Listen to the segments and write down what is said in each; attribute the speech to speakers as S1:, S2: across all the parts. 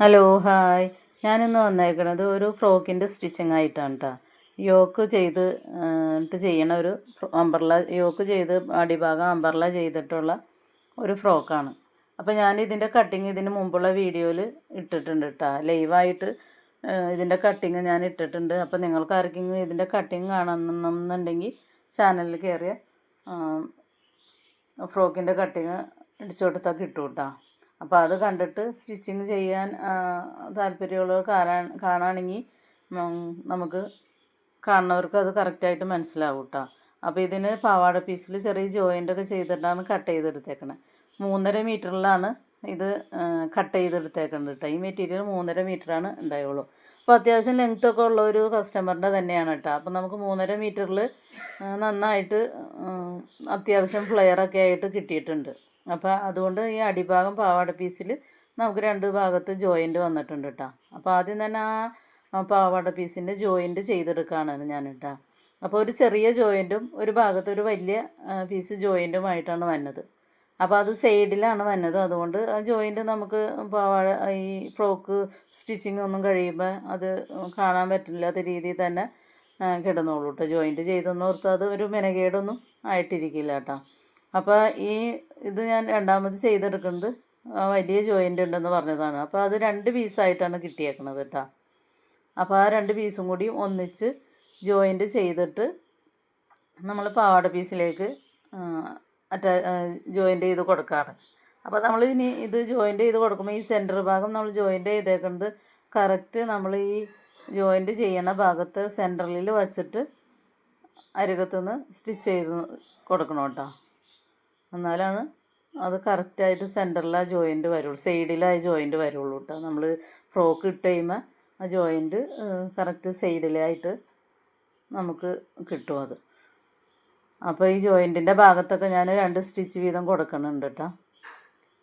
S1: Hello hi ഞാനിന്ന് വന്നേക്കണത് ഒരു ഫ്രോക്കിന്റെ stitching ആയിട്ടാണ് കേട്ടോ യോക്ക് ചെയ്ത് ഇട്ട് ചെയ്യണ ഒരു അമ്പർല യോക്ക് ചെയ്ത് അടിഭാഗം അമ്പർല ചെയ്തിട്ടുള്ള ഒരു ഫ്രോക്കാണ്. അപ്പോൾ ഞാൻ ഇതിന്റെ കട്ടിങ് ഇതിന് മുമ്പുള്ള വീഡിയോയിൽ ഇട്ടിട്ടുണ്ട് കേട്ടോ ലൈവായിട്ട് ഇതിന്റെ കട്ടിങ് ഞാൻ ഇട്ടിട്ടുണ്ട്. അപ്പോൾ നിങ്ങൾക്ക് ആർക്കെങ്കിലും ഇതിന്റെ കട്ടിങ് കാണണമെന്നുണ്ടെങ്കിൽ ചാനലിൽ കയറിയ ഫ്രോക്കിന്റെ കട്ടിങ് അടിച്ചു കൊടുത്താൽ കിട്ടും കേട്ടോ അപ്പോൾ അത് കണ്ടിട്ട് സ്റ്റിച്ചിങ് ചെയ്യാൻ താല്പര്യമുള്ളവർ കാണാൻ കാണുകയാണെങ്കിൽ നമുക്ക് കാണുന്നവർക്ക് അത് കറക്റ്റായിട്ട് മനസ്സിലാവും കേട്ടോ അപ്പോൾ ഇതിന് പാവാട പീസിൽ ചെറിയ ജോയിന്റ് ഒക്കെ ചെയ്തിട്ടാണ് കട്ട് ചെയ്തെടുത്തേക്കണത് മൂന്നര മീറ്ററിലാണ് ഇത് കട്ട് ചെയ്തെടുത്തേക്കുന്നത് കേട്ടോ ഈ മെറ്റീരിയൽ മൂന്നര മീറ്ററാണ് ഉണ്ടായുള്ളൂ. അപ്പോൾ അത്യാവശ്യം ലെങ്ത് ഒക്കെ ഉള്ള ഒരു കസ്റ്റമറിന്റെ തന്നെയാണ് കേട്ടോ അപ്പോൾ നമുക്ക് മൂന്നര മീറ്ററിൽ നന്നായിട്ട് അത്യാവശ്യം ഫ്ലെയറൊക്കെ ആയിട്ട് കിട്ടിയിട്ടുണ്ട്. അപ്പോൾ അതുകൊണ്ട് ഈ അടിഭാഗം പാവാട പീസിൽ നമുക്ക് രണ്ട് ഭാഗത്ത് ജോയിന്റ് വന്നിട്ടുണ്ട് കേട്ടോ അപ്പോൾ ആദ്യം തന്നെ ആ പാവാട പീസിന്റെ ജോയിന്റ് ചെയ്തെടുക്കുകയാണ് ഞാൻ കേട്ടോ അപ്പോൾ ഒരു ചെറിയ ജോയിന്റും ഒരു ഭാഗത്ത് ഒരു വലിയ പീസ് ജോയിന്റുമായിട്ടാണ് വന്നത്. അപ്പോൾ അത് സൈഡിലാണ് വന്നത്. അതുകൊണ്ട് ആ ജോയിന്റ് നമുക്ക് പാവാട ഈ ഫ്രോക്ക് സ്റ്റിച്ചിങ് ഒന്നും കഴിയുമ്പോൾ അത് കാണാൻ പറ്റില്ലാത്ത രീതിയിൽ തന്നെ കിടന്നോളൂ കേട്ടോ ജോയിന്റ് ചെയ്തെന്ന് ഓർത്ത് അത് ഒരു മെനകേടൊന്നും ആയിട്ടിരിക്കില്ല കേട്ടോ അപ്പോൾ ഈ ഇത് ഞാൻ രണ്ടാമത് ചെയ്തെടുക്കുന്നത് വലിയ ജോയിന്റ് ഉണ്ടെന്ന് പറഞ്ഞതാണ്. അപ്പോൾ അത് രണ്ട് പീസായിട്ടാണ് കിട്ടിയേക്കണത് കേട്ടോ അപ്പോൾ ആ രണ്ട് പീസും കൂടി ഒന്നിച്ച് ജോയിന്റ് ചെയ്തിട്ട് നമ്മൾ പാവാട പീസിലേക്ക് അറ്റാ ജോയിന്റ് ചെയ്ത് കൊടുക്കുകയാണ് അപ്പോൾ നമ്മൾ ഇനി ഇത് ജോയിന്റ് ചെയ്ത് കൊടുക്കുമ്പോൾ ഈ സെന്റർ ഭാഗം നമ്മൾ ജോയിന്റ് ചെയ്തേക്കുന്നത് കറക്റ്റ് നമ്മൾ ഈ ജോയിന്റ് ചെയ്യണ ഭാഗത്ത് സെന്ററിൽ വച്ചിട്ട് അരികത്തുനിന്ന് സ്റ്റിച്ച് ചെയ്ത് കൊടുക്കണം കേട്ടോ എന്നാലാണ് അത് കറക്റ്റായിട്ട് സെന്ററിൽ ആ ജോയിന്റ് വരുള്ളൂ. സൈഡിലായി ജോയിന്റ് വരുള്ളൂ കേട്ടോ നമ്മൾ ഫ്രോക്ക് ഇട്ട് കഴിയുമ്പോൾ ആ ജോയിന്റ് കറക്റ്റ് സൈഡിലായിട്ട് നമുക്ക് കിട്ടും അത്. അപ്പോൾ ഈ ജോയിന്റിന്റെ ഭാഗത്തൊക്കെ ഞാൻ രണ്ട് സ്റ്റിച്ച് വീതം കൊടുക്കുന്നുണ്ട് കേട്ടോ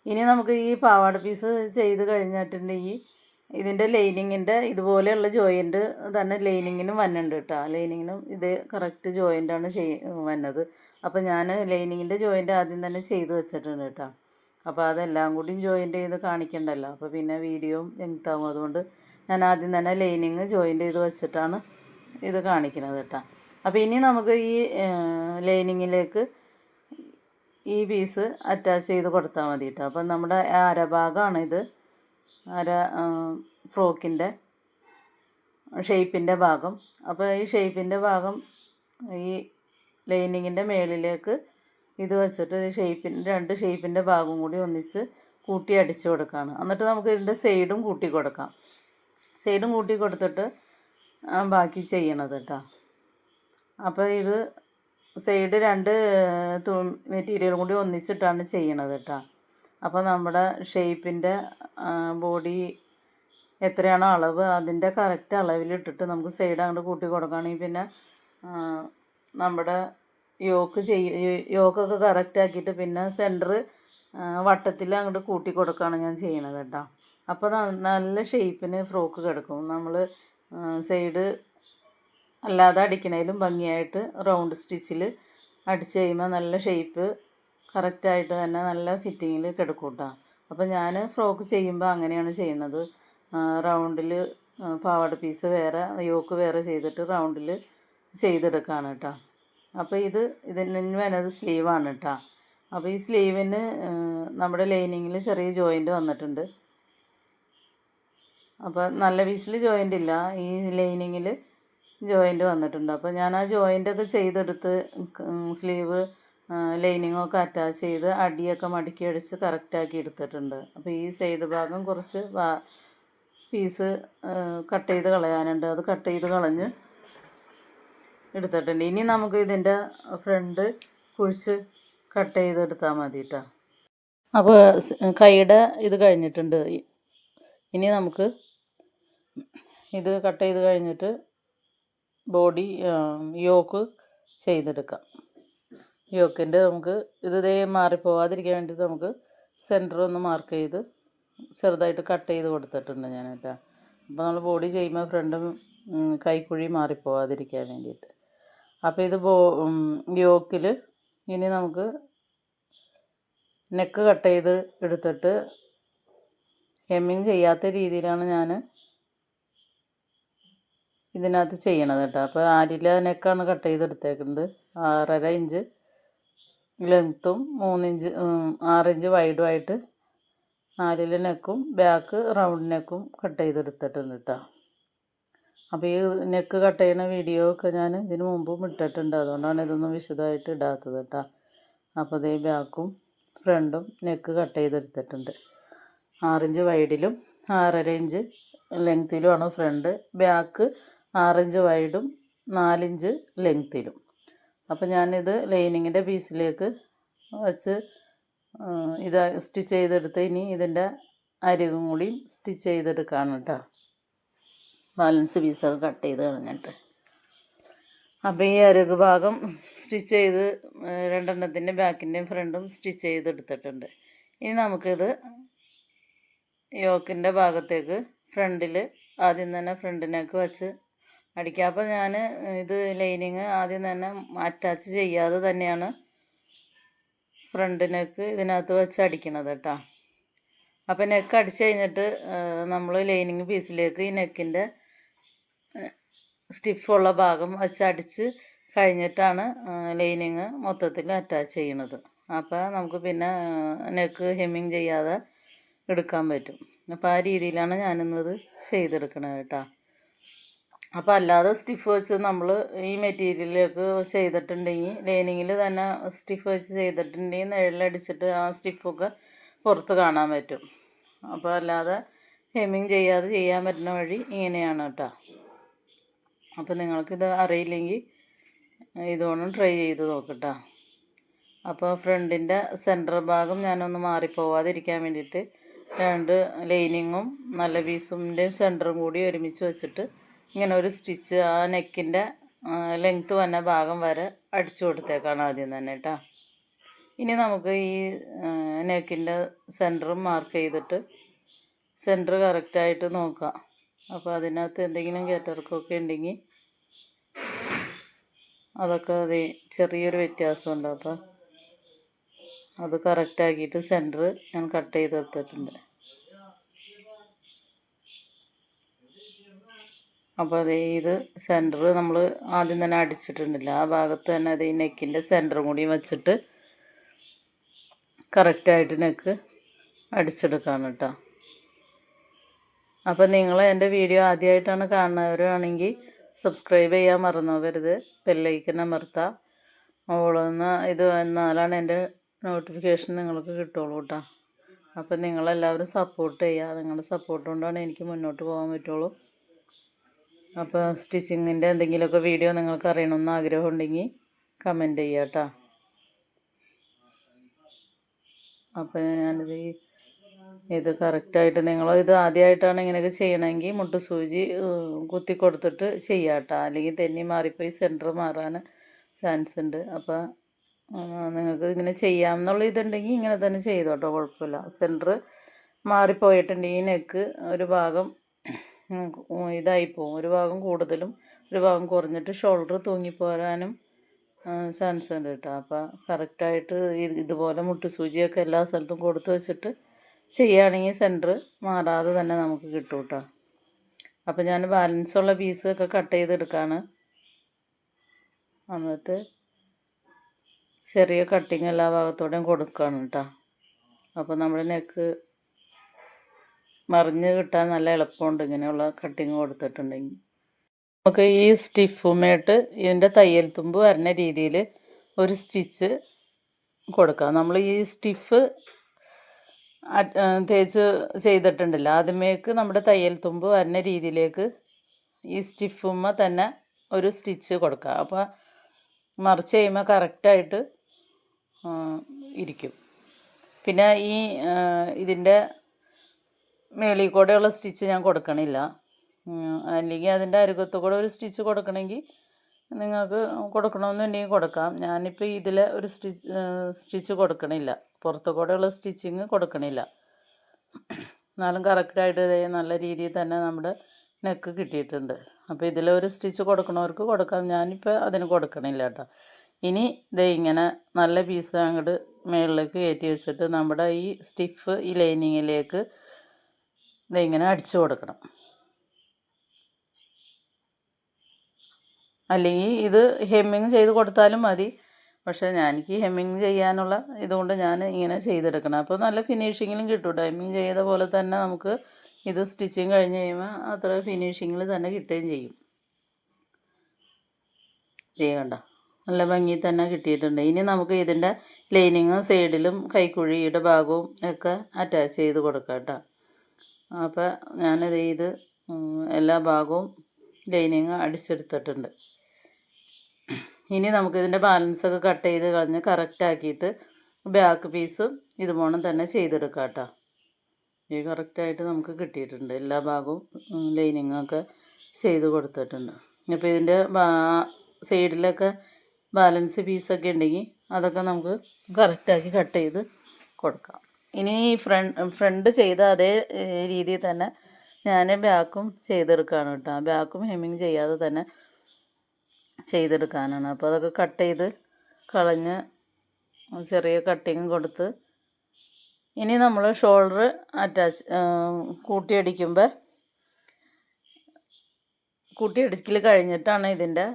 S1: ഇനി നമുക്ക് ഈ പാവാട പീസ് ചെയ്ത് കഴിഞ്ഞിട്ടുണ്ടെങ്കിൽ ഇതിന്റെ ലൈനിങ്ങിന്റെ ഇതുപോലെയുള്ള ജോയിന്റ് തന്നെ ലൈനിങ്ങിനും വന്നുണ്ട് കേട്ടോ ലൈനിങ്ങിനും ഇത് കറക്റ്റ് ജോയിന്റാണ് ചെയ് വന്നത്. അപ്പോൾ ഞാൻ ലൈനിങ്ങിന്റെ ജോയിന്റ് ആദ്യം തന്നെ ചെയ്ത് വെച്ചിട്ടുണ്ട് കേട്ടോ. അപ്പോൾ അതെല്ലാം കൂടിയും ജോയിന്റ് ചെയ്ത് കാണിക്കണ്ടല്ലോ. അപ്പോൾ പിന്നെ വീഡിയോ ലെങ്താവും അതുകൊണ്ട് ഞാൻ ആദ്യം തന്നെ ലൈനിങ് ജോയിന്റ് ചെയ്ത് വെച്ചിട്ടാണ് ഇത് കാണിക്കുന്നത് കേട്ടോ. അപ്പോൾ ഇനി നമുക്ക് ഈ ലൈനിങ്ങിലേക്ക് ഈ പീസ് അറ്റാച്ച് ചെയ്ത് കൊടുത്താൽ മതി കേട്ടോ. അപ്പം നമ്മുടെ അരഭാഗമാണ് ഇത്. അര ഫ്രോക്കിന്റെ ഷേപ്പിന്റെ ഭാഗം. അപ്പോൾ ഈ ഷേപ്പിന്റെ ഭാഗം ഈ ലൈനിങ്ങിന്റെ മേളിലേക്ക് ഇത് വെച്ചിട്ട് ഷേപ്പിന്റെ രണ്ട് ഷേപ്പിന്റെ ഭാഗം കൂടി ഒന്നിച്ച് കൂട്ടി അടിച്ചു കൊടുക്കുകയാണ് എന്നിട്ട് നമുക്ക് ഇതിന്റെ സൈഡും കൂട്ടി കൊടുക്കാം. സൈഡും കൂട്ടി കൊടുത്തിട്ട് ബാക്കി ചെയ്യണത് കേട്ടോ അപ്പോൾ ഇത് സൈഡ് രണ്ട് തു മെറ്റീരിയലും കൂടി ഒന്നിച്ചിട്ടാണ് ചെയ്യണത് കേട്ടോ അപ്പോൾ നമ്മുടെ ഷേപ്പിന്റെ ബോഡി എത്രയാണോ അളവ് അതിന്റെ കറക്റ്റ് അളവിലിട്ടിട്ട് നമുക്ക് സൈഡ് അങ്ങോട്ട് കൂട്ടി കൊടുക്കുകയാണെങ്കിൽ പിന്നെ നമ്മുടെ യോക്ക് ചെയ്യ യോക്കൊക്കെ കറക്റ്റ് ആക്കിയിട്ട് പിന്നെ സെന്റർ വട്ടത്തിൽ അങ്ങോട്ട് കൂട്ടി കൊടുക്കുകയാണ് ഞാൻ ചെയ്യണത് കേട്ടോ. അപ്പോൾ നല്ല ഷേപ്പിന് ഫ്രോക്ക് കിടക്കും. നമ്മൾ സൈഡ് അല്ലാതെ അടിക്കണേലും ഭംഗിയായിട്ട് റൗണ്ട് സ്റ്റിച്ചിൽ അടിച്ച് കഴിയുമ്പോൾ നല്ല ഷേപ്പ് കറക്റ്റായിട്ട് തന്നെ നല്ല ഫിറ്റിങ്ങിൽ കിടക്കും കേട്ടോ. അപ്പോൾ ഞാൻ ഫ്രോക്ക് ചെയ്യുമ്പോൾ അങ്ങനെയാണ് ചെയ്യുന്നത്. റൗണ്ടിൽ പാവാട പീസ് വേറെ യോക്ക് വേറെ ചെയ്തിട്ട് റൗണ്ടിൽ ചെയ്തെടുക്കുകയാണ് കേട്ടോ അപ്പോൾ ഇത് ഇതിന് വരുന്നത് സ്ലീവാണ് കേട്ടോ അപ്പോൾ ഈ സ്ലീവിന് നമ്മുടെ ലൈനിങ്ങിൽ ചെറിയ ജോയിന്റ് വന്നിട്ടുണ്ട്. അപ്പോൾ നല്ല പീസിൽ ജോയിന്റ് ഇല്ല ഈ ലൈനിങ്ങിൽ ജോയിന്റ് വന്നിട്ടുണ്ട്. അപ്പോൾ ഞാൻ ആ ജോയിന്റൊക്കെ ചെയ്തെടുത്ത് സ്ലീവ് ലൈനിങ്ങൊക്കെ അറ്റാച്ച് ചെയ്ത് അടിയൊക്കെ മടക്കി അടിച്ച് കറക്റ്റാക്കി എടുത്തിട്ടുണ്ട്. അപ്പോൾ ഈ സൈഡ് ഭാഗം കുറച്ച് പീസ് കട്ട് ചെയ്ത് കളയാനുണ്ട്. അത് കട്ട് ചെയ്ത് കളഞ്ഞ് എടുത്തിട്ടുണ്ട്. ഇനി നമുക്ക് ഇതിന്റെ ഫ്രണ്ട് കുഴിച്ച് കട്ട് ചെയ്തെടുത്താൽ മതി കേട്ടോ അപ്പോൾ കൈയുടെ ഇത് കഴിഞ്ഞിട്ടുണ്ട്. ഇനി നമുക്ക് ഇത് കട്ട് ചെയ്ത് കഴിഞ്ഞിട്ട് ബോഡി യോക്ക് ചെയ്തെടുക്കാം. യോക്കിന്റെ നമുക്ക് ഇത് ഇതേ മാറിപ്പോവാതിരിക്കാൻ വേണ്ടിയിട്ട് നമുക്ക് സെന്റർ ഒന്ന് മാർക്ക് ചെയ്ത് ചെറുതായിട്ട് കട്ട് ചെയ്ത് കൊടുത്തിട്ടുണ്ട് ഞാൻ കേട്ടോ അപ്പോൾ നമ്മൾ ബോഡി ചെയ്യുമ്പോൾ ഫ്രണ്ടും കൈക്കുഴി മാറിപ്പോവാതിരിക്കാൻ വേണ്ടിയിട്ട്. അപ്പോൾ ഇത് ബോ യോക്കിൽ ഇനി നമുക്ക് നെക്ക് കട്ട് ചെയ്ത് എടുത്തിട്ട് ഹെമ്മിങ് ചെയ്യാത്ത രീതിയിലാണ് ഞാൻ ഇതിനകത്ത് ചെയ്യണത് കേട്ടോ. അപ്പോൾ ആരില നെക്കാണ് കട്ട് ചെയ്തെടുത്തേക്കുന്നത്? ആറര ഇഞ്ച് ലെങ്ത്തും മൂന്നിഞ്ച് ആറിഞ്ച് വൈഡുമായിട്ട് ആരില നെക്കും ബാക്ക് റൗണ്ട് നെക്കും കട്ട് ചെയ്തെടുത്തിട്ടുണ്ട് കേട്ടോ. അപ്പോൾ ഈ നെക്ക് കട്ട് ചെയ്യുന്ന വീഡിയോ ഒക്കെ ഞാൻ ഇതിന് മുമ്പും ഇട്ടിട്ടുണ്ട്. അതുകൊണ്ടാണ് ഇതൊന്നും വിശദമായിട്ട് ഇടാത്തത് കേട്ടോ. അപ്പോൾ ഇതേ ബാക്കും ഫ്രണ്ടും നെക്ക് കട്ട് ചെയ്തെടുത്തിട്ടുണ്ട്. ആറിഞ്ച് വൈഡിലും ആറര ഇഞ്ച് ലെങ്ത്തിലുമാണ് ഫ്രണ്ട്. ബാക്ക് ആറിഞ്ച് വൈഡും നാലിഞ്ച് ലെങ്ത്തിലും അപ്പോൾ ഞാനിത് ലൈനിങ്ങിന്റെ പീസിലേക്ക് വച്ച് ഇത് സ്റ്റിച്ച് ചെയ്തെടുത്ത് ഇനി ഇതിന്റെ അരികും കൂടി സ്റ്റിച്ച് ചെയ്തെടുക്കുകയാണ് കേട്ടോ. ബാലൻസ് പീസൊക്കെ കട്ട് ചെയ്ത് കളഞ്ഞിട്ട്. അപ്പോൾ ഈ അരുക് ഭാഗം സ്റ്റിച്ച് ചെയ്ത് രണ്ടെണ്ണത്തിന്റെ ബാക്കിന്റെയും ഫ്രണ്ടും സ്റ്റിച്ച് ചെയ്തെടുത്തിട്ടുണ്ട് ഇനി നമുക്കിത് യോക്കിന്റെ ഭാഗത്തേക്ക് ഫ്രണ്ടിൽ ആദ്യം തന്നെ ഫ്രണ്ടിനേക്ക് വെച്ച് അടിക്കുക അപ്പോൾ ഞാൻ ഇത് ലൈനിങ് ആദ്യം തന്നെ അറ്റാച്ച് ചെയ്യാതെ തന്നെയാണ് ഫ്രണ്ട് നെക്ക് ഇതിനകത്ത് വെച്ച് അടിക്കണത് കേട്ടോ. അപ്പോൾ നെക്ക് അടിച്ച് കഴിഞ്ഞിട്ട് നമ്മൾ ലൈനിങ് പീസിലേക്ക് ഈ നെക്കിന്റെ സ്റ്റിഫുള്ള ഭാഗം വെച്ച് അടിച്ച് കഴിഞ്ഞിട്ടാണ് ലൈനിങ് മൊത്തത്തിൽ അറ്റാച്ച് ചെയ്യണത്. അപ്പോൾ നമുക്ക് പിന്നെ നെക്ക് ഹെമ്മിങ് ചെയ്യാതെ എടുക്കാൻ പറ്റും. അപ്പോൾ ആ രീതിയിലാണ് ഞാനിന്നത് ചെയ്തെടുക്കണത് കേട്ടോ. അപ്പോൾ അല്ലാതെ സ്റ്റിഫ് വെച്ച് നമ്മൾ ഈ മെറ്റീരിയലിലേക്ക് ചെയ്തിട്ടുണ്ടെങ്കിൽ ലൈനിങ്ങിൽ തന്നെ സ്റ്റിഫ് വെച്ച് ചെയ്തിട്ടുണ്ടെങ്കിൽ നിഴലടിച്ചിട്ട് ആ സ്റ്റിഫൊക്കെ പുറത്ത് കാണാൻ പറ്റും. അപ്പോൾ അല്ലാതെ ഹെമ്മിങ് ചെയ്യാതെ ചെയ്യാൻ പറ്റുന്ന വഴി ഇങ്ങനെയാണ് കേട്ടോ. അപ്പോൾ നിങ്ങൾക്കിത് അറിയില്ലെങ്കിൽ ഇതുകൊണ്ട് ട്രൈ ചെയ്ത് നോക്കട്ടോ. അപ്പോൾ ഫ്രണ്ടിന്റെ സെന്റർ ഭാഗം ഞാനൊന്ന് മാറിപ്പോവാതിരിക്കാൻ വേണ്ടിയിട്ട് രണ്ട് ലൈനിങ്ങും നല്ല പീസിന്റെയും സെന്ററും കൂടി ഒരുമിച്ച് വെച്ചിട്ട് ഇങ്ങനെ ഒരു സ്റ്റിച്ച് ആ നെക്കിന്റെ ലെങ്ത്ത് വന്ന ഭാഗം വരെ അടിച്ചു കൊടുത്തേക്കാണ് ആദ്യം തന്നെ കേട്ടോ. ഇനി നമുക്ക് ഈ നെക്കിന്റെ സെന്ററും മാർക്ക് ചെയ്തിട്ട് സെന്റർ കറക്റ്റായിട്ട് നോക്കാം. അപ്പോൾ അതിനകത്ത് എന്തെങ്കിലും കയറ്റിറക്കമൊക്കെ ഉണ്ടെങ്കിൽ അതൊക്കെ അത് ചെറിയൊരു വ്യത്യാസമുണ്ട്. അപ്പോൾ അത് കറക്റ്റാക്കിയിട്ട് സെന്റർ ഞാൻ കട്ട് ചെയ്ത് എടുത്തിട്ടുണ്ട്. അപ്പോൾ അതേ ഇത് സെന്റർ നമ്മൾ ആദ്യം തന്നെ അടിച്ചിട്ടുണ്ടല്ലോ. ആ ഭാഗത്ത് തന്നെ അത് നെക്കിന്റെ സെന്ററും കൂടി വെച്ചിട്ട് കറക്റ്റായിട്ട് നെക്ക് അടിച്ചെടുക്കാണ് കേട്ടോ അപ്പോൾ നിങ്ങൾ എന്റെ വീഡിയോ ആദ്യമായിട്ടാണ് കാണുന്നവരാണെങ്കിൽ സബ്സ്ക്രൈബ് ചെയ്യാൻ മറന്നു വരുത് ബെല്ലൈക്കൻ അമർത്താം. ഓളൊന്ന് ഇത് എന്നാലാണ് എന്റെ നോട്ടിഫിക്കേഷൻ നിങ്ങൾക്ക് കിട്ടുള്ളൂ കേട്ടോ അപ്പം നിങ്ങളെല്ലാവരും സപ്പോർട്ട് ചെയ്യുക നിങ്ങളുടെ സപ്പോർട്ട് കൊണ്ടാണ് എനിക്ക് മുന്നോട്ട് പോകാൻ പറ്റുള്ളൂ. അപ്പോൾ സ്റ്റിച്ചിങ്ങിന്റെ എന്തെങ്കിലുമൊക്കെ വീഡിയോ നിങ്ങൾക്ക് അറിയണമെന്ന് ആഗ്രഹം ഉണ്ടെങ്കിൽ കമന്റ് ചെയ്യാം കേട്ടോ അപ്പോൾ ഞാനിത് ഇത് കറക്റ്റായിട്ട് നിങ്ങൾ ഇത് ആദ്യമായിട്ടാണ് ഇങ്ങനെയൊക്കെ ചെയ്യണമെങ്കിൽ മുട്ട് സൂചി കുത്തി കൊടുത്തിട്ട് ചെയ്യാം കേട്ടോ അല്ലെങ്കിൽ തെന്നി മാറിപ്പോയി സെന്റർ മാറാൻ ചാൻസ് ഉണ്ട്. അപ്പോൾ നിങ്ങൾക്ക് ഇങ്ങനെ ചെയ്യാമെന്നുള്ള ഇതുണ്ടെങ്കിൽ ഇങ്ങനെ തന്നെ ചെയ്തോട്ടോ കുഴപ്പമില്ല. സെന്റർ ഈ നെക്ക് ഒരു ഭാഗം ഇതായി പോകും ഒരു ഭാഗം കൂടുതലും ഒരു ഭാഗം കുറഞ്ഞിട്ട് ഷോൾഡർ തൂങ്ങിപ്പോരാനും ചാൻസ് ഉണ്ട് കേട്ടോ. അപ്പോൾ കറക്റ്റായിട്ട് ഇതുപോലെ മുട്ടുസൂചിയൊക്കെ എല്ലാ സ്ഥലത്തും കൊടുത്ത് വെച്ചിട്ട് ചെയ്യുകയാണെങ്കിൽ സെന്റർ മാറാതെ തന്നെ നമുക്ക് കിട്ടും കേട്ടോ അപ്പോൾ ഞാൻ ബാലൻസുള്ള പീസൊക്കെ കട്ട് ചെയ്തെടുക്കുകയാണ് എന്നിട്ട് ചെറിയ കട്ടിങ് എല്ലാ ഭാഗത്തോടെയും കൊടുക്കുകയാണ് കേട്ടോ അപ്പോൾ നമ്മുടെ നെക്ക് മറിഞ്ഞ് കിട്ടാൻ നല്ല എളുപ്പമുണ്ട് ഇങ്ങനെയുള്ള കട്ടിങ് കൊടുത്തിട്ടുണ്ടെങ്കിൽ. നമുക്ക് ഈ സ്റ്റിഫുമായിട്ട് ഇതിന്റെ തയ്യൽ തുമ്പ് വരുന്ന രീതിയിൽ ഒരു സ്റ്റിച്ച് കൊടുക്കാം. നമ്മൾ ഈ സ്റ്റിഫ് തേച്ച് ചെയ്തിട്ടുണ്ടല്ലോ. ആദ്യമേക്ക് നമ്മുടെ തയ്യൽ തുമ്പ് വരുന്ന രീതിയിലേക്ക് ഈ സ്റ്റിഫുമ്മ തന്നെ ഒരു സ്റ്റിച്ച് കൊടുക്കുക. അപ്പോൾ മറിച്ച് ചെയ്യുമ്പോൾ കറക്റ്റായിട്ട് ഇരിക്കും. പിന്നെ ഈ ഇതിന്റെ മേളിൽ കൂടെയുള്ള സ്റ്റിച്ച് ഞാൻ കൊടുക്കണില്ല. അല്ലെങ്കിൽ അതിന്റെ അരുകത്ത് കൂടെ ഒരു സ്റ്റിച്ച് കൊടുക്കണമെങ്കിൽ നിങ്ങൾക്ക് കൊടുക്കണമെന്നുണ്ടെങ്കിൽ കൊടുക്കാം. ഞാനിപ്പോൾ ഇതിൽ ഒരു സ്റ്റിച്ച് സ്റ്റിച്ച് കൊടുക്കണില്ല. പുറത്തു കൂടെയുള്ള സ്റ്റിച്ചിങ് കൊടുക്കണില്ല. എന്നാലും കറക്റ്റായിട്ട് നല്ല രീതിയിൽ തന്നെ നമ്മുടെ നെക്ക് കിട്ടിയിട്ടുണ്ട്. അപ്പോൾ ഇതിലൊരു സ്റ്റിച്ച് കൊടുക്കണവർക്ക് കൊടുക്കാം. ഞാനിപ്പോൾ അതിന് കൊടുക്കണില്ല കേട്ടോ. ഇനി ഇതേ ഇങ്ങനെ നല്ല പീസ് അങ്ങോട്ട് മുകളിലേക്ക് കയറ്റി വെച്ചിട്ട് നമ്മുടെ ഈ സ്റ്റിഫ് ഈ ലൈനിങ്ങിലേക്ക് ഇങ്ങനെ അടിച്ചു കൊടുക്കണം. അല്ലെങ്കിൽ ഇത് ഹെമ്മിങ് ചെയ്ത് കൊടുത്താലും മതി. പക്ഷേ ഞാൻ എനിക്ക് ഹെമ്മിങ് ചെയ്യാനുള്ള ഇതുകൊണ്ട് ഞാൻ ഇങ്ങനെ ചെയ്തെടുക്കണം. അപ്പോൾ നല്ല ഫിനിഷിങ്ങിലും കിട്ടും ഹെമ്മിങ് ചെയ്ത പോലെ തന്നെ നമുക്ക് ഇത് സ്റ്റിച്ചിങ് കഴിഞ്ഞ് കഴിയുമ്പോൾ അത്ര ഫിനിഷിങ്ങിൽ തന്നെ കിട്ടുകയും ചെയ്യും. ചെയ്യണ്ട നല്ല ഭംഗി തന്നെ കിട്ടിയിട്ടുണ്ട്. ഇനി നമുക്ക് ഇതിന്റെ ലൈനിങ് സൈഡിലും കൈക്കുഴിയുടെ ഭാഗവും ഒക്കെ അറ്റാച്ച് ചെയ്ത് കൊടുക്കാം കേട്ടോ അപ്പോൾ ഞാനിത് ഇത് എല്ലാ ഭാഗവും ലൈനിങ് അടിച്ചെടുത്തിട്ടുണ്ട്. ഇനി നമുക്ക് ഇതിന്റെ ബാലൻസ് ഒക്കെ കട്ട് ചെയ്ത് കളഞ്ഞ് കറക്റ്റ് ആക്കിയിട്ട് ബാക്ക് പീസും ഇതുപോലെ തന്നെ ചെയ്തെടുക്കാം കേട്ടോ ഈ കറക്റ്റായിട്ട് നമുക്ക് കിട്ടിയിട്ടുണ്ട്. എല്ലാ ഭാഗവും ലൈനിങ്ങൊക്കെ ചെയ്ത് കൊടുത്തിട്ടുണ്ട്. അപ്പോൾ ഇതിന്റെ സൈഡിലൊക്കെ ബാലൻസ് പീസൊക്കെ ഉണ്ടെങ്കിൽ അതൊക്കെ നമുക്ക് കറക്റ്റാക്കി കട്ട് ചെയ്ത് കൊടുക്കാം. ഇനി ഫ്രണ്ട് ഫ്രണ്ട് ചെയ്ത അതേ രീതിയിൽ തന്നെ ഞാൻ ബാക്കും ചെയ്തെടുക്കുകയാണ് കേട്ടോ ബാക്കും ഹെമ്മിങ് ചെയ്യാതെ തന്നെ ചെയ്തെടുക്കാനാണ്. അപ്പോൾ അതൊക്കെ കട്ട് ചെയ്ത് കളഞ്ഞ് ചെറിയ കട്ടിങ് കൊടുത്ത് ഇനി നമ്മൾ ഷോൾഡർ അറ്റാച്ച് കൂട്ടിയടിക്കുമ്പോൾ കൂട്ടിയടിക്കൽ കഴിഞ്ഞിട്ടാണ് ഇതിന്റെ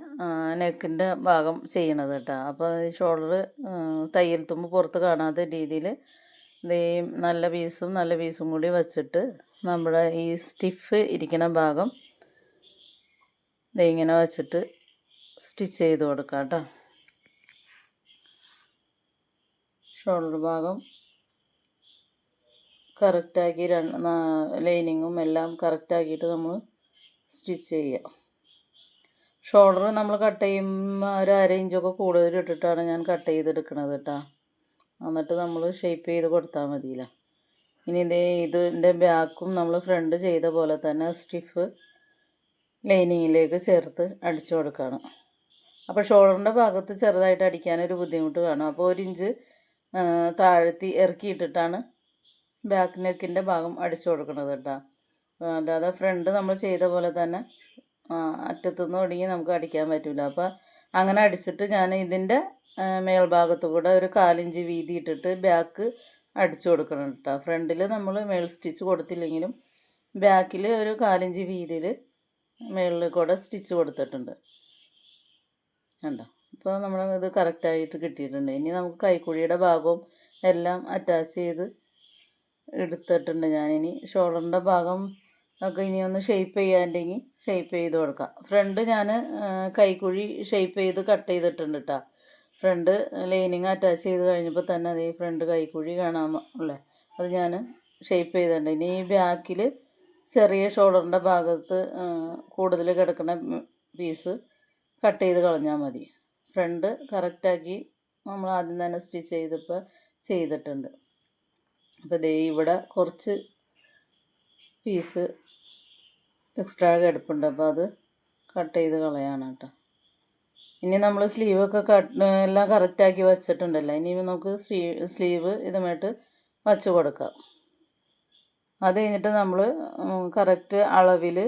S1: നെക്കിന്റെ ഭാഗം ചെയ്യണത് കേട്ടോ. അപ്പോൾ ഈ ഷോൾഡർ തയ്യൽ തുമ്പ് പുറത്ത് കാണാത്ത രീതിയിൽ ഈ നല്ല പീസും നല്ല പീസും കൂടി വച്ചിട്ട് നമ്മുടെ ഈ സ്റ്റിഫ് ഇരിക്കുന്ന ഭാഗം ദേ ഇങ്ങനെ വച്ചിട്ട് സ്റ്റിച്ച് ചെയ്ത് കൊടുക്കാം കേട്ടോ. ഷോൾഡർ ഭാഗം കറക്റ്റാക്കി രണ്ട് ലൈനിങ്ങും എല്ലാം കറക്റ്റാക്കിയിട്ട് നമ്മൾ സ്റ്റിച്ച് ചെയ്യുക ഷോൾഡർ നമ്മൾ കട്ട് ചെയ്യുമ്പോൾ ഒരു അര ഇഞ്ചൊക്കെ കൂടുതൽ ഇട്ടിട്ടാണ് ഞാൻ കട്ട് ചെയ്തെടുക്കണത് കേട്ടോ. എന്നിട്ട് നമ്മൾ ഷേപ്പ് ചെയ്ത് കൊടുത്താൽ മതിയില്ല. ഇനി ഇതേ ഇതിന്റെ ബാക്കും നമ്മൾ ഫ്രണ്ട് ചെയ്ത പോലെ തന്നെ സ്റ്റിഫ് ലൈനിങ്ങിലേക്ക് ചേർത്ത് അടിച്ചു കൊടുക്കുകയാണ് അപ്പോൾ ഷോൾഡറിന്റെ ഭാഗത്ത് ചെറുതായിട്ട് അടിക്കാനൊരു ബുദ്ധിമുട്ട് കാണും. അപ്പോൾ ഒരു ഇഞ്ച് താഴ്ത്തി ഇറക്കിയിട്ടിട്ടാണ് ബാക്ക് നെക്കിന്റെ ഭാഗം അടിച്ചു കൊടുക്കുന്നത് കേട്ടോ. അല്ലാതെ ഫ്രണ്ട് നമ്മൾ ചെയ്ത പോലെ തന്നെ അറ്റത്തുനിന്ന് ഒടുങ്ങി നമുക്ക് അടിക്കാൻ പറ്റില്ല അപ്പോൾ അങ്ങനെ അടിച്ചിട്ട് ഞാൻ ഇതിന്റെ മേൽഭാഗത്ത് കൂടെ ഒരു കാലിഞ്ച് വീതി ഇട്ടിട്ട് ബാക്ക് അടിച്ചു കൊടുക്കണം കേട്ടോ. ഫ്രണ്ടിൽ നമ്മൾ മേൽ സ്റ്റിച്ച് കൊടുത്തില്ലെങ്കിലും ബാക്കിൽ ഒരു കാലിഞ്ച് വീതിയിൽ മേളിൽ കൂടെ സ്റ്റിച്ച് കൊടുത്തിട്ടുണ്ട്. കണ്ടോ? ഇപ്പോൾ നമ്മൾ ഇത് കറക്റ്റായിട്ട് കിട്ടിയിട്ടുണ്ട്. ഇനി നമുക്ക് കൈക്കുഴിയുടെ ഭാഗവും എല്ലാം അറ്റാച്ച് ചെയ്ത് എടുത്തിട്ടുണ്ട് ഞാനിനി. ഷോൾഡറിന്റെ ഭാഗം ഒക്കെ ഇനി ഒന്ന് ഷേപ്പ് ചെയ്യാണ്ടെങ്കിൽ ഷേപ്പ് ചെയ്ത് കൊടുക്കാം. ഫ്രണ്ട് ഞാൻ കൈക്കുഴി ഷേപ്പ് ചെയ്ത് കട്ട് ചെയ്തിട്ടുണ്ട് കേട്ടോ ഫ്രണ്ട് ലൈനിങ് അറ്റാച്ച് ചെയ്ത് കഴിഞ്ഞപ്പോൾ തന്നെ അതേ ഫ്രണ്ട് കൈക്കുഴി കാണാൻ അല്ലേ? അത് ഞാൻ ഷേപ്പ് ചെയ്തിട്ടുണ്ട്. ഇനി ഈ ബാക്കിൽ ചെറിയ ഷോൾഡറിന്റെ ഭാഗത്ത് കൂടുതൽ കിടക്കുന്ന പീസ് കട്ട് ചെയ്ത് കളഞ്ഞാൽ മതി. ഫ്രണ്ട് കറക്റ്റാക്കി നമ്മൾ ആദ്യം തന്നെ സ്റ്റിച്ച് ചെയ്തപ്പോൾ ചെയ്തിട്ടുണ്ട്. അപ്പോൾ ദേ ഇവിടെ കുറച്ച് പീസ് എക്സ്ട്രാ കിടപ്പുണ്ട് അപ്പോൾ അത് കട്ട് ചെയ്ത് കളയാണ് കേട്ടോ. ഇനി നമ്മൾ സ്ലീവൊക്കെ കട്ട് എല്ലാം കറക്റ്റാക്കി വച്ചിട്ടുണ്ടല്ലോ. ഇനി നമുക്ക് സ്ലീവ് സ്ലീവ് ഇതുമായിട്ട് വച്ച് കൊടുക്കാം. അത് കഴിഞ്ഞിട്ട് നമ്മൾ കറക്റ്റ് അളവിൽ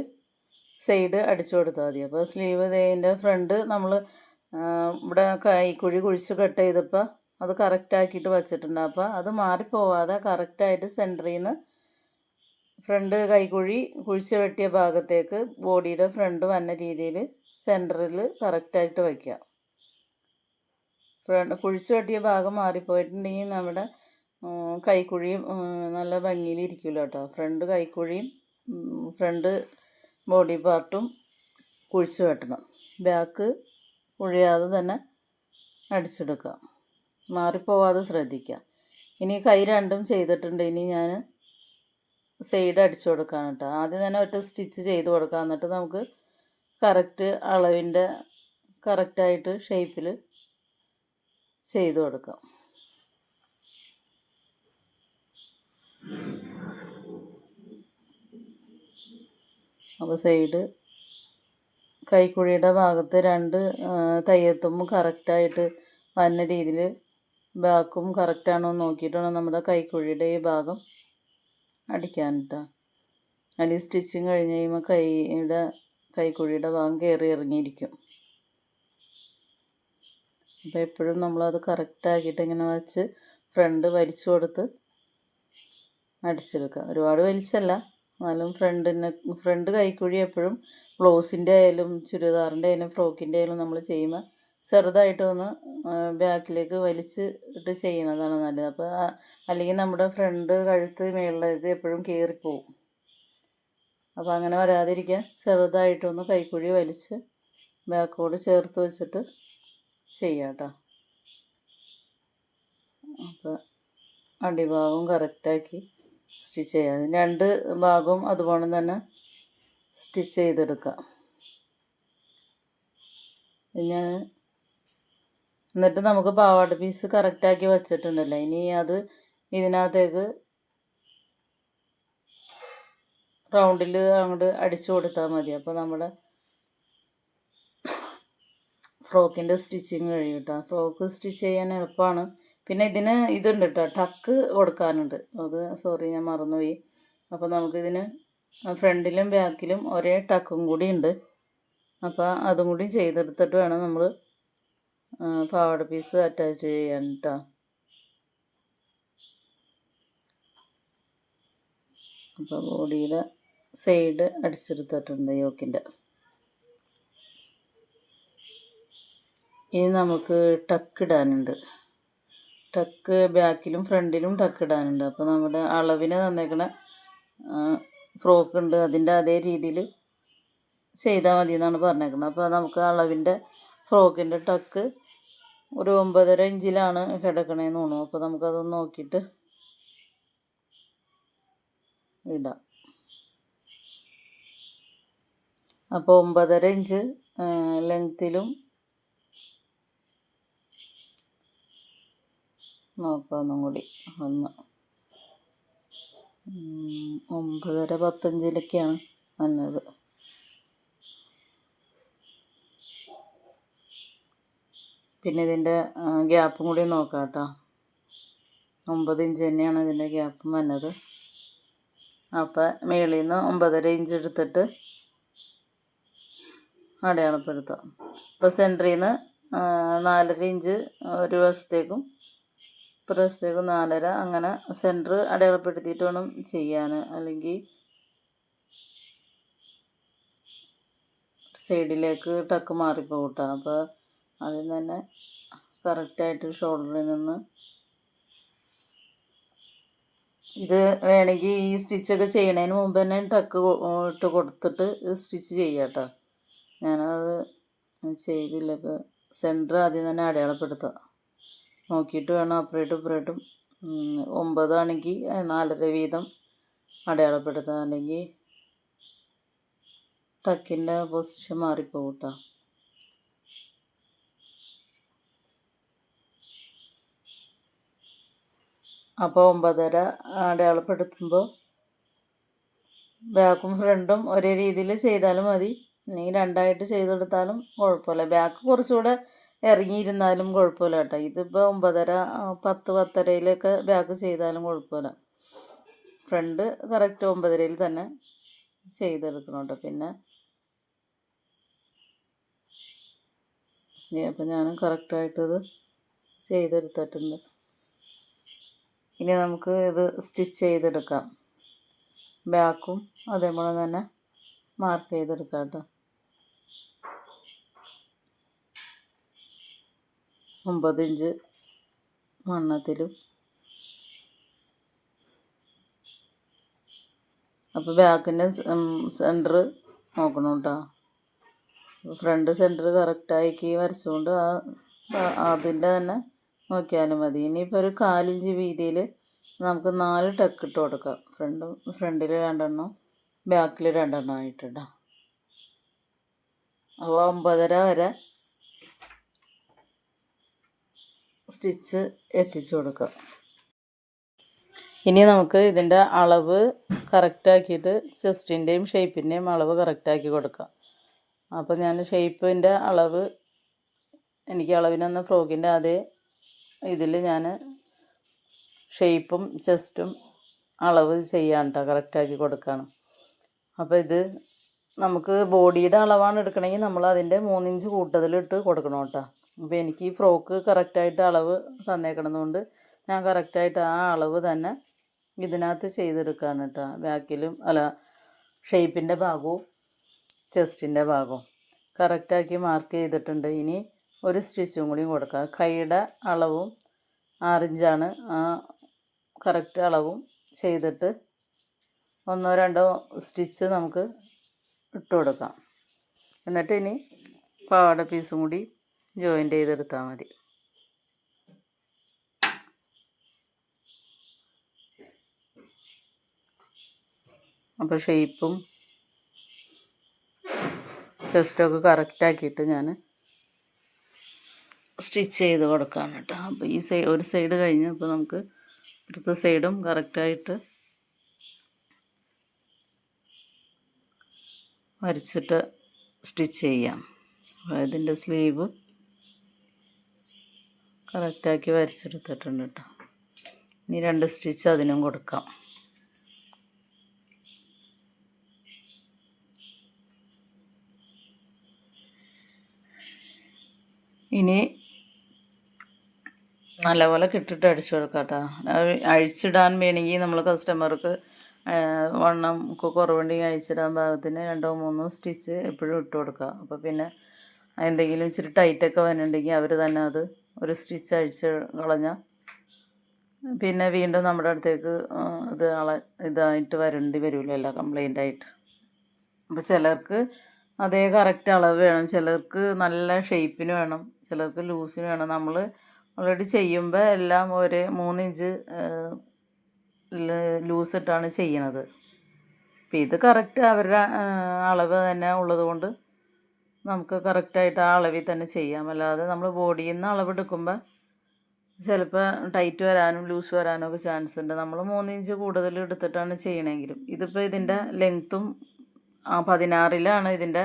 S1: സൈഡ് അടിച്ചു കൊടുത്താൽ മതി. അപ്പോൾ സ്ലീവ് ഇതിന്റെ ഫ്രണ്ട് നമ്മൾ ഇവിടെ കൈക്കുഴി കുഴിച്ച് കട്ട് ചെയ്തപ്പോൾ അത് കറക്റ്റാക്കിയിട്ട് വച്ചിട്ടുണ്ട്. അപ്പോൾ അത് മാറിപ്പോവാതെ കറക്റ്റായിട്ട് സെന്ററിൽ നിന്ന് ഫ്രണ്ട് കൈക്കുഴി കുഴിച്ച് വെട്ടിയ ഭാഗത്തേക്ക് ബോഡിയുടെ ഫ്രണ്ട് വന്ന രീതിയിൽ സെന്ററിൽ കറക്റ്റായിട്ട് വയ്ക്കുക. ഫ്രണ്ട് കുഴിച്ച് വെട്ടിയ ഭാഗം മാറിപ്പോയിട്ടുണ്ടെങ്കിൽ നമ്മുടെ കൈക്കുഴിയും നല്ല ഭംഗിയിൽ ഇരിക്കില്ല കേട്ടോ. ഫ്രണ്ട് കൈക്കുഴിയും ഫ്രണ്ട് ബോഡി പാർട്ടും കുഴിച്ച് വെട്ടണം. ബാക്ക് ഒഴിയാതെ തന്നെ അടിച്ചെടുക്കുക. മാറിപ്പോവാതെ ശ്രദ്ധിക്കുക. ഇനി കൈ രണ്ടും ചെയ്തിട്ടുണ്ട്. ഇനി ഞാൻ സൈഡ് അടിച്ചു കൊടുക്കാം കേട്ടോ. ആദ്യം തന്നെ ഒറ്റ സ്റ്റിച്ച് ചെയ്ത് കൊടുക്കാം എന്നിട്ട് നമുക്ക് കറക്റ്റ് അളവിന്റെ കറക്റ്റായിട്ട് ഷേപ്പിൽ ചെയ്ത് കൊടുക്കാം. അപ്പോൾ സൈഡ്. കൈക്കുഴിയുടെ ഭാഗത്ത് രണ്ട് തയ്യത്തും കറക്റ്റായിട്ട് വന്ന രീതിയിൽ ബാക്കും കറക്റ്റാണോ എന്ന് നോക്കിയിട്ടാണ് നമ്മുടെ കൈക്കുഴിയുടെ ഈ ഭാഗം അടിക്കാൻ അല്ലെങ്കിൽ സ്റ്റിച്ചിങ് കഴിഞ്ഞ് കഴിയുമ്പോൾ കൈയുടെ കൈക്കുഴിയുടെ ഭാഗം കയറി ഇറങ്ങിയിരിക്കും. അപ്പോൾ എപ്പോഴും നമ്മളത് കറക്റ്റാക്കിയിട്ട് ഇങ്ങനെ വെച്ച് ഫ്രണ്ട് വലിച്ചു കൊടുത്ത് അടിച്ചെടുക്കുക. ഒരുപാട് വലിച്ചല്ല. എന്നാലും ഫ്രണ്ടിന് ഫ്രണ്ട് കൈക്കുഴി എപ്പോഴും ബ്ലൗസിന്റെ ആയാലും ചുരിദാറിന്റെ ആയാലും ഫ്രോക്കിന്റെ ആയാലും നമ്മൾ ചെയ്യുമ്പോൾ ചെറുതായിട്ടൊന്ന് ബാക്കിലേക്ക് വലിച്ച് ഇട്ട് ചെയ്യുന്നതാണ് നല്ലത്. അപ്പോൾ അല്ലെങ്കിൽ നമ്മുടെ ഫ്രണ്ട് കഴുത്ത് മേളിലേക്ക് എപ്പോഴും കയറിപ്പോവും. അപ്പോൾ അങ്ങനെ വരാതിരിക്കാൻ ചെറുതായിട്ടൊന്ന് കൈക്കുഴി വലിച്ച് ബാക്കോട് ചേർത്ത് വെച്ചിട്ട് ചെയ്യാം കേട്ടോ. അപ്പോൾ അടിഭാഗം കറക്റ്റാക്കി സ്റ്റിച്ച് ചെയ്യാം രണ്ട് ഭാഗവും അതുപോലെ തന്നെ സ്റ്റിച്ച് ചെയ്തെടുക്കാം ഞാൻ എന്നിട്ട് നമുക്ക് പാവാട പീസ് കറക്റ്റാക്കി വച്ചിട്ടുണ്ടല്ലോ. ഇനി അത് ഇതിനകത്തേക്ക് റൗണ്ടിൽ അങ്ങോട്ട് അടിച്ചു കൊടുത്താൽ മതി. അപ്പോൾ നമ്മുടെ ഫ്രോക്കിന്റെ സ്റ്റിച്ചിങ് കഴിയും കേട്ടോ. ഫ്രോക്ക് സ്റ്റിച്ച് ചെയ്യാൻ എളുപ്പമാണ് പിന്നെ ഇതിന് ഇതുണ്ട് കേട്ടോ ടക്ക് കൊടുക്കാനുണ്ട്. അത് സോറി ഞാൻ മറന്നുപോയി. അപ്പോൾ നമുക്കിതിന് ഫ്രണ്ടിലും ബാക്കിലും ഒരേ ടക്കും കൂടി ഉണ്ട്. അപ്പോൾ അതും കൂടി ചെയ്തെടുത്തിട്ട് വേണം നമ്മൾ പാവാട പീസ് അറ്റാച്ച് ചെയ്യാൻ കേട്ടോ അപ്പോൾ ബോഡിയുടെ സൈഡ് അടിച്ചെടുത്തിട്ടുണ്ട് യോക്കിന്റെ. ഇനി നമുക്ക് ടക്ക് ഇടാനുണ്ട്. ടക്ക് ബാക്കിലും ഫ്രണ്ടിലും ടക്ക് ഇടാനുണ്ട്. അപ്പോൾ നമ്മുടെ അളവിന് തന്നേക്കണ ഫ്രോക്ക് ഉണ്ട്. അതിന്റെ അതേ രീതിയിൽ ചെയ്താൽ മതി എന്നാണ് പറഞ്ഞേക്കുന്നത് അപ്പോൾ നമുക്ക് അളവിന്റെ ഫ്രോക്കിന്റെ ടക്ക് ഒരു ഒമ്പതര ഇഞ്ചിലാണ് കിടക്കണേന്ന് തോന്നുന്നു. അപ്പോൾ നമുക്കതൊന്ന് നോക്കിയിട്ട് ഇടാം. അപ്പോൾ ഒമ്പതര ഇഞ്ച് ലെങ്ത്തിലും നോക്കാം ഒന്നും കൂടി. ഒന്ന്. ഒമ്പതര പത്തഞ്ചിലൊക്കെയാണ് വന്നത്. പിന്നെ ഇതിന്റെ ഗ്യാപ്പും കൂടി നോക്കാം കേട്ടോ ഒമ്പത് ഇഞ്ച് തന്നെയാണ് ഇതിന്റെ ഗ്യാപ്പും വന്നത്. അപ്പം മേളിൽ നിന്ന് ഒമ്പതര ഇഞ്ച് എടുത്തിട്ട് അടയാളപ്പെടുത്താം. അപ്പോൾ സെന്ററിൽ നിന്ന് നാലര ഇഞ്ച് ഒരു വശത്തേക്കും ഇപ്പുറ വശത്തേക്കും നാലര അങ്ങനെ സെന്റർ അടയാളപ്പെടുത്തിയിട്ട് വേണം ചെയ്യാൻ. അല്ലെങ്കിൽ സൈഡിലേക്ക് ടക്ക് മാറിപ്പോകും കേട്ടോ അപ്പോൾ അതിൽ തന്നെ കറക്റ്റായിട്ട് ഷോൾഡറിൽ നിന്ന് ഇത് വേണമെങ്കിൽ ഈ സ്റ്റിച്ചൊക്കെ ചെയ്യണതിന് മുമ്പ് തന്നെ ടക്ക് ഇട്ട് കൊടുത്തിട്ട് സ്റ്റിച്ച് ചെയ്യാട്ടോ ഞാനത് ചെയ്തില്ല. ഇപ്പോൾ സെന്റർ ആദ്യം തന്നെ അടയാളപ്പെടുത്താം. നോക്കിയിട്ട് വേണം അപ്പുറേട്ടും ഇപ്പുറേട്ടും ഒമ്പതാണെങ്കിൽ നാലര വീതം അടയാളപ്പെടുത്തുക അല്ലെങ്കിൽ ടക്കിന്റെ പൊസിഷൻ മാറിപ്പോകും കേട്ടോ അപ്പോൾ ഒമ്പതര അടയാളപ്പെടുത്തുമ്പോൾ ബാക്കും ഫ്രണ്ടും ഒരേ രീതിയിൽ ചെയ്താലും മതി. അല്ലെങ്കിൽ രണ്ടായിട്ട് ചെയ്തെടുത്താലും കുഴപ്പമില്ല. ബാക്ക് കുറച്ചുകൂടെ ഇറങ്ങിയിരുന്നാലും കുഴപ്പമില്ല കേട്ടോ. ഇതിപ്പോൾ ഒമ്പതര പത്ത് പത്തരയിലൊക്കെ ബാക്ക് ചെയ്താലും കുഴപ്പമില്ല. ഫ്രണ്ട് കറക്റ്റ് ഒമ്പതരയിൽ തന്നെ ചെയ്തെടുക്കണം കേട്ടോ. പിന്നെ അപ്പം ഞാനും കറക്റ്റായിട്ടത് ചെയ്തെടുത്തിട്ടുണ്ട്. ഇനി നമുക്ക് ഇത് സ്റ്റിച്ച് ചെയ്തെടുക്കാം. ബാക്കും അതേപോലെ തന്നെ മാർക്ക് ചെയ്തെടുക്കാം കേട്ടോ. ഒമ്പത് ഇഞ്ച് വണ്ണത്തിലും അപ്പോൾ ബാക്കിന്റെ സെന്റർ നോക്കണം കേട്ടോ ഫ്രണ്ട് സെന്റർ കറക്റ്റാക്കി വരച്ചുകൊണ്ട് ആ അതിന്റെ തന്നെ നോക്കിയാലും മതി. ഇനിയിപ്പോൾ ഒരു കാലിഞ്ച് വീതിയിൽ നമുക്ക് നാല് ടക്ക് ഇട്ട് കൊടുക്കാം. ഫ്രണ്ട് ഫ്രണ്ടിൽ രണ്ടെണ്ണം ബാക്കിൽ രണ്ടെണ്ണം ആയിട്ട് കേട്ടോ അപ്പോൾ ഒമ്പതര വരെ സ്റ്റിച്ച് എത്തിച്ചു കൊടുക്കുക. ഇനി നമുക്ക് ഇതിന്റെ അളവ് കറക്റ്റാക്കിയിട്ട് ചെസ്റ്റിന്റെയും ഷേപ്പിന്റെയും അളവ് കറക്റ്റാക്കി കൊടുക്കാം. അപ്പോൾ ഞാൻ ഷേപ്പിന്റെ അളവ് എനിക്ക് അളവിനൊന്ന് ഫ്രോക്കിന്റെ അതേ ഇതിൽ ഞാൻ ഷേപ്പും ചെസ്റ്റും അളവ് ചെയ്യാൻ കേട്ടോ കറക്റ്റാക്കി കൊടുക്കണം അപ്പോൾ ഇത് നമുക്ക് ബോഡിയുടെ അളവാണ് എടുക്കണമെങ്കിൽ നമ്മൾ അതിന്റെ മൂന്നിഞ്ച് കൂട്ടത്തിലിട്ട് കൊടുക്കണം കേട്ടോ. അപ്പോൾ എനിക്ക് ഈ ഫ്രോക്ക് കറക്റ്റായിട്ട് അളവ് തന്നേക്കണതുകൊണ്ട് ഞാൻ കറക്റ്റായിട്ട് ആ അളവ് തന്നെ ഇതിനകത്ത് ചെയ്തെടുക്കാൻ കേട്ടോ ബാക്കിലും അല്ല ഷേപ്പിന്റെ ഭാഗവും ചെസ്റ്റിന്റെ ഭാഗവും കറക്റ്റാക്കി മാർക്ക് ചെയ്തിട്ടുണ്ട്. ഇനി ഒരു സ്റ്റിച്ചും കൂടി കൊടുക്കുക കൈയുടെ അളവും ആറിഞ്ചാണ് ആ കറക്റ്റ് അളവും ചെയ്തിട്ട് ഒന്നോ രണ്ടോ സ്റ്റിച്ച് നമുക്ക് ഇട്ട് കൊടുക്കാം. എന്നിട്ട് ഇനി പാവാട പീസും കൂടി ജോയിന്റ് ചെയ്തെടുത്താൽ മതി. അപ്പോൾ ഷേപ്പും ടെസ്റ്റൊക്കെ കറക്റ്റാക്കിയിട്ട് ഞാൻ സ്റ്റിച്ച് ചെയ്ത് കൊടുക്കാണ് കേട്ടോ. അപ്പോൾ ഈ സൈ ഒരു സൈഡ് കഴിഞ്ഞ് അപ്പോൾ നമുക്ക് അടുത്ത സൈഡും കറക്റ്റായിട്ട് വരച്ചിട്ട് സ്റ്റിച്ച് ചെയ്യാം. അപ്പോൾ ഇതിന്റെ സ്ലീവ് കറക്റ്റാക്കി വരച്ചെടുത്തിട്ടുണ്ട് കേട്ടോ. ഇനി രണ്ട് സ്റ്റിച്ച് അതിനും കൊടുക്കാം. ഇനി നല്ലപോലെ കിട്ടിട്ട് അടിച്ചു കൊടുക്കാം കേട്ടോ. അഴിച്ചിടാൻ വേണമെങ്കിൽ നമ്മൾ കസ്റ്റമർക്ക് വണ്ണം കുറവുണ്ടെങ്കിൽ അഴിച്ചിടാൻ ഭാഗത്തിന് രണ്ടോ മൂന്നോ സ്റ്റിച്ച് എപ്പോഴും ഇട്ട് കൊടുക്കുക അപ്പോൾ പിന്നെ എന്തെങ്കിലും ഇച്ചിരി ടൈറ്റൊക്കെ വരുന്നുണ്ടെങ്കിൽ അവർ തന്നെ അത് ഒരു സ്റ്റിച്ച് അഴിച്ച് കളഞ്ഞാൽ പിന്നെ വീണ്ടും നമ്മുടെ അടുത്തേക്ക് ഇത് അള ഇതായിട്ട് വരേണ്ടി വരുമല്ലോ കംപ്ലൈന്റ് ആയിട്ട് അപ്പോൾ ചിലർക്ക് അതേ കറക്റ്റ് അളവ് വേണം ചിലർക്ക് നല്ല ഷേപ്പിന് വേണം ചിലർക്ക് ലൂസിന് വേണം. നമ്മൾ ഓൾറെഡി ചെയ്യുമ്പോൾ എല്ലാം ഒരേ മൂന്നിഞ്ച് ലൂസ് ഇട്ടാണ് ചെയ്യണത്. അപ്പം ഇത് കറക്റ്റ് അവരുടെ അളവ് തന്നെ ഉള്ളത് കൊണ്ട് നമുക്ക് കറക്റ്റായിട്ട് ആ അളവിൽ തന്നെ ചെയ്യാം. അല്ലാതെ നമ്മൾ ബോഡിയിൽ നിന്ന് അളവെടുക്കുമ്പോൾ ചിലപ്പോൾ ടൈറ്റ് വരാനും ലൂസ് വരാനും ഒക്കെ ചാൻസ് ഉണ്ട്. നമ്മൾ മൂന്നിഞ്ച് കൂടുതൽ എടുത്തിട്ടാണ് ചെയ്യണമെങ്കിലും ഇതിപ്പോൾ ഇതിന്റെ ലെങ്ത്തും പതിനാറിലാണ് ഇതിന്റെ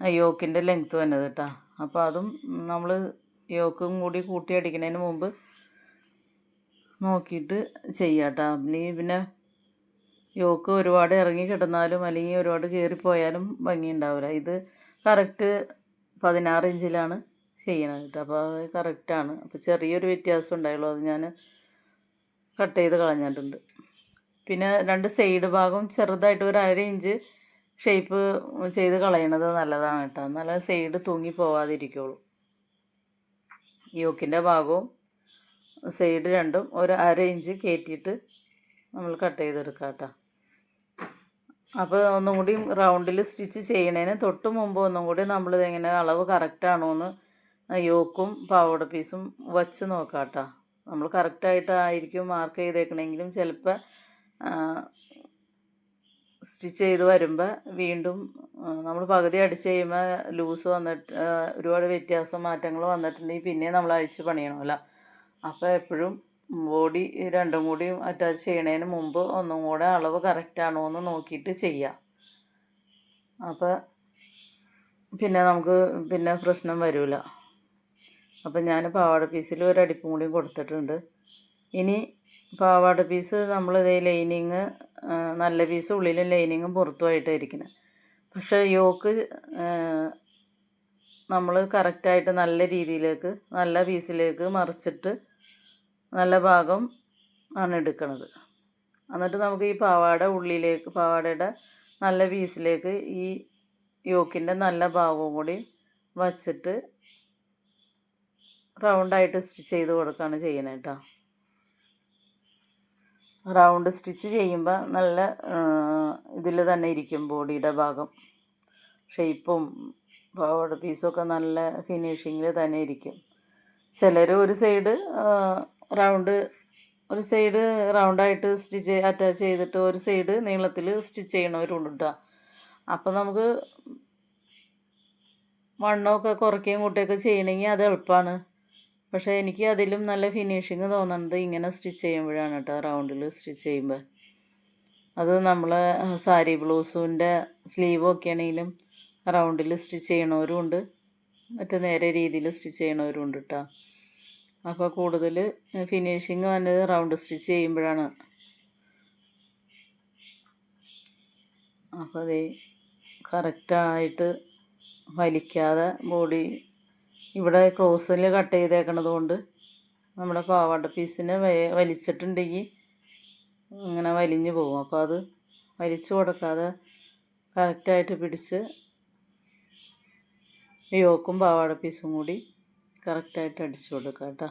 S1: യോക്കിന്റെ ലെങ്ത്ത് വന്നത് കേട്ടോ. അപ്പോൾ അതും നമ്മൾ യോക്കും കൂടി കൂട്ടി അടിക്കുന്നതിന് മുമ്പ് നോക്കിയിട്ട് ചെയ്യാം കേട്ടോ. പിന്നെ പിന്നെ യോക്ക് ഒരുപാട് ഇറങ്ങി കിടന്നാലും അല്ലെങ്കിൽ ഒരുപാട് കയറിപ്പോയാലും ഭംഗി ഉണ്ടാവില്ല. ഇത് കറക്റ്റ് പതിനാറ് ഇഞ്ചിലാണ് ചെയ്യണത് കേട്ടോ. അപ്പോൾ അത് കറക്റ്റാണ് അപ്പോൾ ചെറിയൊരു വ്യത്യാസം ഉണ്ടായുള്ളൂ. അത് ഞാൻ കട്ട് ചെയ്ത് കളഞ്ഞിട്ടുണ്ട്. പിന്നെ രണ്ട് സൈഡ് ഭാഗം ചെറുതായിട്ട് ഒരു അര ഇഞ്ച് ഷേപ്പ് ചെയ്ത് കളയണത് നല്ലതാണ് കേട്ടോ. നല്ല സൈഡ് തൂങ്ങി പോവാതിരിക്കുള്ളൂ. യോക്കിന്റെ ഭാഗവും സൈഡ് രണ്ടും ഒരു അര ഇഞ്ച് കയറ്റിയിട്ട് നമ്മൾ കട്ട് ചെയ്തെടുക്കാം കേട്ടോ. അപ്പോൾ ഒന്നും കൂടി റൗണ്ടിൽ സ്റ്റിച്ച് ചെയ്യണതിന് തൊട്ട് മുമ്പ് ഒന്നും കൂടി നമ്മൾ എങ്ങനെ അളവ് കറക്റ്റാണോ എന്ന് യോക്കും പാവട പീസും വച്ച് നോക്കാം നമ്മൾ കറക്റ്റായിട്ടായിരിക്കും മാർക്ക് ചെയ്തേക്കണമെങ്കിലും ചിലപ്പോൾ സ്റ്റിച്ച് ചെയ്ത് വരുമ്പോൾ വീണ്ടും നമ്മൾ പകുതി അടിച്ച് കഴിയുമ്പോൾ ലൂസ് വന്നിട്ട് ഒരുപാട് വ്യത്യാസം മാറ്റങ്ങൾ വന്നിട്ടുണ്ടെങ്കിൽ പിന്നെ നമ്മൾ അഴിച്ച് പണിയണമല്ലോ. അപ്പോൾ എപ്പോഴും ബോഡി രണ്ടും കൂടി അറ്റാച്ച് ചെയ്യണതിന് മുമ്പ് ഒന്നും കൂടെ അളവ് കറക്റ്റാണോ എന്ന് നോക്കിയിട്ട് ചെയ്യാം. അപ്പോൾ പിന്നെ നമുക്ക് പിന്നെ പ്രശ്നം വരില്ല അപ്പം ഞാൻ പാവാട പീസിൽ ഒരു അടിപ്പും കൂടിയും കൊടുത്തിട്ടുണ്ട്. ഇനി പാവാട പീസ് നമ്മൾ ഇതേ ലൈനിങ് നല്ല പീസ് ഉള്ളിലും ലൈനിങ്ങും പുറത്തുമായിട്ടായിരിക്കുന്നത് പക്ഷേ യോക്ക് നമ്മൾ കറക്റ്റായിട്ട് നല്ല രീതിയിലേക്ക് നല്ല പീസിലേക്ക് മറിച്ചിട്ട് നല്ല ഭാഗം ആണ് എടുക്കുന്നത് എന്നിട്ട് നമുക്ക് ഈ പാവാട ഉള്ളിലേക്ക് പാവാടയുടെ നല്ല പീസിലേക്ക് ഈ യോക്കിന്റെ നല്ല ഭാഗവും കൂടി വച്ചിട്ട് റൗണ്ടായിട്ട് സ്റ്റിച്ച് ചെയ്ത് കൊടുക്കുകയാണ് ചെയ്യണത് കേട്ടോ. റൗണ്ട് സ്റ്റിച്ച് ചെയ്യുമ്പോൾ നല്ല ഇതിൽ തന്നെ ഇരിക്കും ബോഡിയുടെ ഭാഗം. ഷേപ്പും പാവാട പീസൊക്കെ നല്ല ഫിനിഷിങ്ങിൽ തന്നെ ഇരിക്കും. ചിലർ ഒരു സൈഡ് റൗണ്ട് ഒരു സൈഡ് റൗണ്ടായിട്ട് സ്റ്റിച്ച് അറ്റാച്ച് ചെയ്തിട്ട് ഒരു സൈഡ് നീളത്തിൽ സ്റ്റിച്ച് ചെയ്യണവരുണ്ട് കേട്ടോ അപ്പം നമുക്ക് വണ്ണമൊക്കെ കുറയ്ക്കുകയും കൂട്ടുകയൊക്കെ ചെയ്യണമെങ്കിൽ അത് എളുപ്പമാണ് പക്ഷേ എനിക്ക് അതിലും നല്ല ഫിനിഷിങ് തോന്നുന്നത് ഇങ്ങനെ സ്റ്റിച്ച് ചെയ്യുമ്പോഴാണ് കേട്ടോ റൗണ്ടിൽ സ്റ്റിച്ച് ചെയ്യുമ്പോൾ അത് നമ്മൾ സാരി ബ്ലൗസിന്റെ സ്ലീവൊക്കെ ആണെങ്കിലും റൗണ്ടിൽ സ്റ്റിച്ച് ചെയ്യണവരും ഉണ്ട്. മറ്റേ നേരെ രീതിയിൽ സ്റ്റിച്ച് ചെയ്യണവരും ഉണ്ട് കേട്ടോ. അപ്പോൾ കൂടുതൽ ഫിനിഷിങ് വന്നത് റൗണ്ട് സ്റ്റിച്ച് ചെയ്യുമ്പോഴാണ്. അപ്പോൾ അതേ കറക്റ്റായിട്ട് വലിക്കാതെ ബോഡി ഇവിടെ ക്രോസിൽ കട്ട് ചെയ്തേക്കണത് കൊണ്ട് നമ്മുടെ പാവാട പീസിനെ വലിച്ചിട്ടുണ്ടെങ്കിൽ ഇങ്ങനെ വലിഞ്ഞു പോകും. അപ്പോൾ അത് വലിച്ചു കൊടുക്കാതെ കറക്റ്റായിട്ട് പിടിച്ച് യോക്കും പാവാട പീസും കൂടി കറക്റ്റായിട്ട് അടിച്ചു കൊടുക്കുക കേട്ടോ.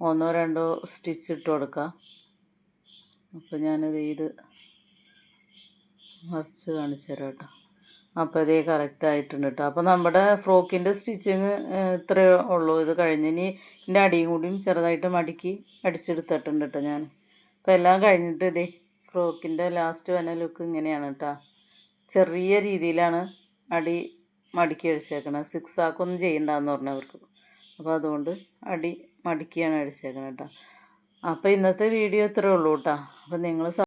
S1: ഒന്നോ രണ്ടോ സ്റ്റിച്ച് ഇട്ട് കൊടുക്കുക അപ്പോൾ ഞാനത് ഇത് മറിച്ച് കാണിച്ചു തരാം കേട്ടോ. അപ്പോൾ ഇതേ കറക്റ്റ് ആയിട്ടുണ്ട് കേട്ടോ. അപ്പോൾ നമ്മുടെ ഫ്രോക്കിന്റെ സ്റ്റിച്ചിങ് ഇത്രയേ ഉള്ളൂ. ഇത് കഴിഞ്ഞ് ഇനി ഇതിന്റെ അടിയും കൂടിയും ചെറുതായിട്ട് മടക്കി അടിച്ചെടുത്തിട്ടുണ്ട് കേട്ടോ ഞാൻ. അപ്പോൾ എല്ലാം കഴിഞ്ഞിട്ട് ഇതേ ഫ്രോക്കിന്റെ ലാസ്റ്റ് വന്ന ലുക്ക് ഇങ്ങനെയാണ് കേട്ടോ. ചെറിയ രീതിയിലാണ് അടി മടക്കി അടിച്ചേക്കണത്. സിക്സ് ആക്കൊന്നും ചെയ്യണ്ടെന്ന് പറഞ്ഞവർക്ക്. അപ്പോൾ അതുകൊണ്ട് അടി മടക്കിയാണ് അടിച്ചേക്കണത് കേട്ടോ. അപ്പോൾ ഇന്നത്തെ വീഡിയോ ഇത്രയേ ഉള്ളൂ കേട്ടോ. അപ്പോൾ നിങ്ങൾ